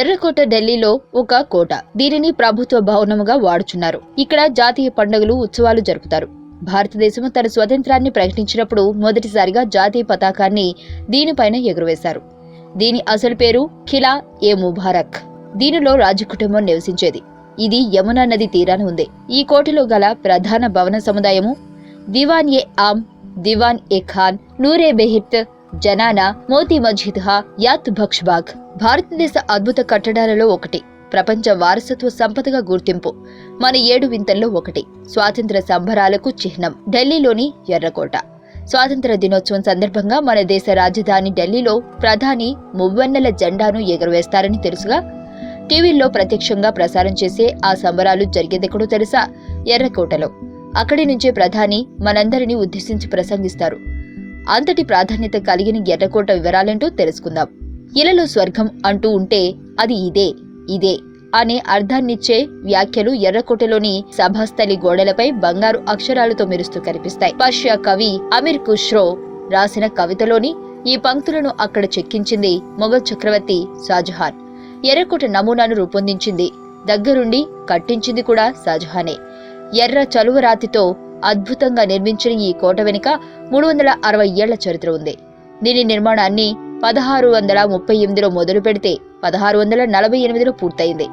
ఎర్రకోట ఢిల్లీలో ఒక కోట. దీనిని ప్రభుత్వ భవనముగా వాడుచున్నారు. ఇక్కడ జాతీయ పండుగలు ఉత్సవాలు జరుపుతారు. భారతదేశం తన స్వతంత్రాన్ని ప్రకటించినప్పుడు మొదటిసారిగా జాతీయ పతాకాన్ని దీనిపైన ఎగురవేశారు. దీని అసలు పేరు ఖిలా ఏ ముబారక్. దీనిలో రాజకుటుంబం నివసించేది. ఇది యమునా నది తీరాన ఉంది. ఈ కోటలో గల ప్రధాన భవన సముదాయము దివాన్ ఏ ఆమ్ దివాన్ ఏ ఖాన్ నూరే బెహిత్ జనానా మోతీ మస్జిద్ హా యాత్ బఖ్ష్బాగ్ భారతదేశ అద్భుత కట్టడాలలో ఒకటి. ప్రపంచ వారసత్వ సంపదగా గుర్తింపు. మన ఏడు వింతల్లో ఒకటి. స్వాతంత్ర సంబరాలకు చిహ్నం. ఢిల్లీలోని ఎర్రకోట. స్వాతంత్ర దినోత్సవం సందర్భంగా మన దేశ రాజధాని ఢిల్లీలో ప్రధాని మువ్వన్నెల జెండాను ఎగురవేస్తారని తెలుసుగా? టీవీల్లో ప్రత్యక్షంగా ప్రసారం చేసే ఆ సంబరాలు జరిగేదెక్కడో తెలుసా? ఎర్రకోటలో. అక్కడి నుంచే ప్రధాని మనందరినీ ఉద్దేశించి ప్రసంగిస్తారు. అంతటి ప్రాధాన్యత కలిగిన ఎర్రకోట వివరాలేంటో తెలుసుకుందాం. ఇలలో స్వర్గం అంటూ ఉంటే అది ఇదే ఇదే అనే అర్థాన్నిచ్చే వ్యాఖ్యలు ఎర్రకోటలోని సభాస్థలి గోడలపై బంగారు అక్షరాలతో మెరుస్తూ కనిపిస్తాయి. పర్షియా కవి అమీర్ కుష్రో రాసిన కవితలోని ఈ పంక్తులను అక్కడ చెక్కించింది మొఘల్ చక్రవర్తి షాజహాన్. ఎర్రకోట నమూనాను రూపొందించింది దగ్గరుండి కట్టించింది కూడా షాజహానే. ఎర్ర చలువరాతితో అద్భుతంగా నిర్మించిన ఈ కోట వెనుక మూడు వందల అరవై ఏళ్ళ చరిత్ర ఉంది. దీని నిర్మాణాన్ని పదహారు వందల ముప్పై ఎనిమిదిలో మొదలు పెడితే పదహారు వందల నలభై ఎనిమిదిలో పూర్తయింది.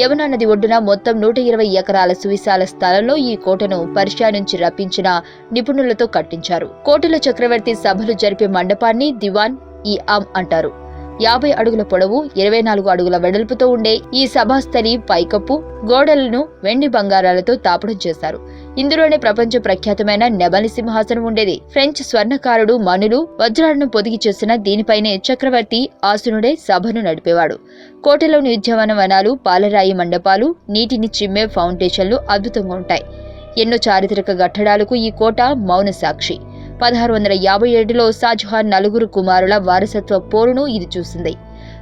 యమునా నది ఒడ్డున మొత్తం నూట ఇరవై ఎకరాల సువిశాల స్థలంలో ఈ కోటను పర్షియా నుంచి రప్పించిన నిపుణులతో కట్టించారు. కోటలో చక్రవర్తి సభలు జరిపే మండపాన్ని దివాన్ ఈ ఆమ్ అంటారు. యాభై అడుగుల పొడవు ఇరవై నాలుగు అడుగుల వెడల్పుతో ఉండే ఈ సభాస్థలి పైకప్పు గోడలను వెండి బంగారాలతో తాపడం చేశారు. ఇందులోనే ప్రపంచ ప్రఖ్యాతమైన నెమలి సింహాసనం ఉండేది. ఫ్రెంచ్ స్వర్ణకారుడు మనులు వజ్రాలను పొదిగి చేసిన దీనిపైనే చక్రవర్తి ఆసునుడే సభను నడిపేవాడు. కోటలోని ఉద్యానవనాలు పాలరాయి మండపాలు నీటిని చిమ్మే ఫౌండేషన్లు అద్భుతంగా ఉంటాయి. ఎన్నో చారిత్రక కట్టడాలకు ఈ కోట మౌన సాక్షి. పదహారు వందల యాభై ఏడులో షాజహాన్ నలుగురు కుమారుల వారసత్వ పోరును ఇది చూసింది.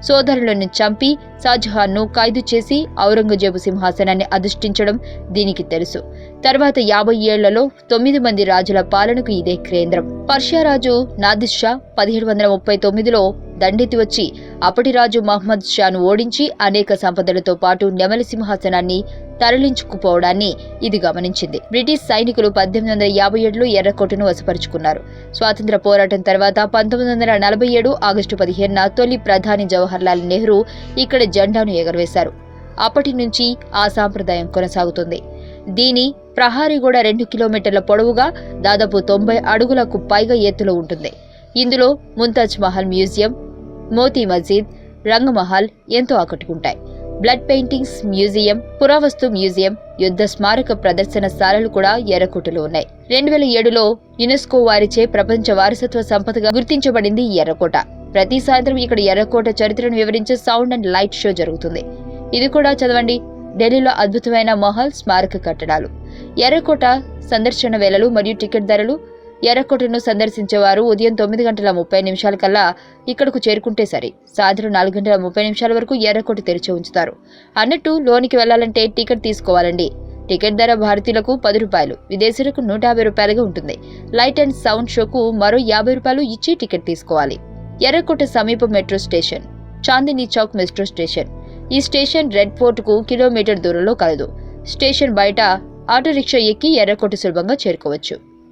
సోదరులను చంపి షాజహాన్ను ఖైదు చేసి ఔరంగజేబు సింహాసనాన్ని అధిష్ఠించడం దీనికి తెలుసు. తర్వాత యాభై ఏళ్ళలో తొమ్మిది మంది రాజుల పాలనకు ఇదే కేంద్రం. పర్షియా రాజు నాదిర్ షా పదిహేడు వందల ముప్పై తొమ్మిదిలో దండెత్తి వచ్చి అప్పటి రాజు మహమ్మద్ షాను ఓడించి అనేక సంపదలతో పాటు నెమలి సింహాసనాన్ని తరలించుకుపోవడాన్ని ఇది గమనించింది. బ్రిటిష్ సైనికులు పద్దెనిమిది వందల యాభై ఏడులో ఎర్రకోటను వశపరుచుకున్నారు. స్వాతంత్ర పోరాటం తర్వాత పంతొమ్మిది వందల నలభై ఏడు ఆగస్టు పదిహేనున తొలి ప్రధాని జవహర్లాల్ నెహ్రూ ఇక్కడ జెండాను ఎగరవేశారు. అప్పటి నుంచి ఆ సాంప్రదాయం కొనసాగుతుంది. దీని ప్రహారీ గోడ రెండు కిలోమీటర్ల పొడవుగా దాదాపు తొంభై అడుగులకు పైగా ఎత్తులో ఉంటుంది. ఇందులో ముంతాజ్ మహల్ మ్యూజియం మోతీ మస్జిద్ రంగమహల్ ఎంతో ఆకట్టుకుంటాయి. బ్లడ్ పెయింటింగ్స్ మ్యూజియం పురావస్తు మ్యూజియం యుద్ధ స్మారక ప్రదర్శనశాలలు కూడా ఎర్రకోటలో ఉన్నాయి. రెండు వేల ఏడులో యునెస్కో వారిచే ప్రపంచ వారసత్వ సంపదగా గుర్తించబడింది ఈ ఎర్రకోట. ప్రతి సాయంత్రం ఇక్కడ ఎర్రకోట చరిత్రను వివరించే సౌండ్ అండ్ లైట్ షో జరుగుతుంది. ఇది కూడా చదవండి. ఢిల్లీలో అద్భుతమైన మహల్ స్మారక కట్టడాలు. ఎర్రకోట సందర్శన వేళలు మరియు టికెట్ ధరలు ఎర్రకోటను సందర్శించేవారు ఉదయం తొమ్మిది గంటల ముప్పై నిమిషాల కల్లా ఇక్కడకు చేరుకుంటే సరే. సాయంత్రం నాలుగు గంటల ముప్పై నిమిషాల వరకు ఎర్రకోట తెరిచి ఉంచుతారు. అన్నట్టు లోనికి వెళ్ళాలంటే టికెట్ తీసుకోవాలండి. టికెట్ ధర భారతీయులకు పది రూపాయలు విదేశీయులకు నూట యాభై రూపాయలుగా ఉంటుంది. లైట్ అండ్ సౌండ్ షోకు మరో యాభై రూపాయలు ఇచ్చి టికెట్ తీసుకోవాలి. ఎర్రకోట సమీప metro station Chandni Chowk metro station. ఈ స్టేషన్ రెడ్ ఫోర్ట్కు కిలోమీటర్ దూరంలో కలదు. స్టేషన్ బయట ఆటో రిక్షా ఎక్కి ఎర్రకోట సులభంగా చేరుకోవచ్చు.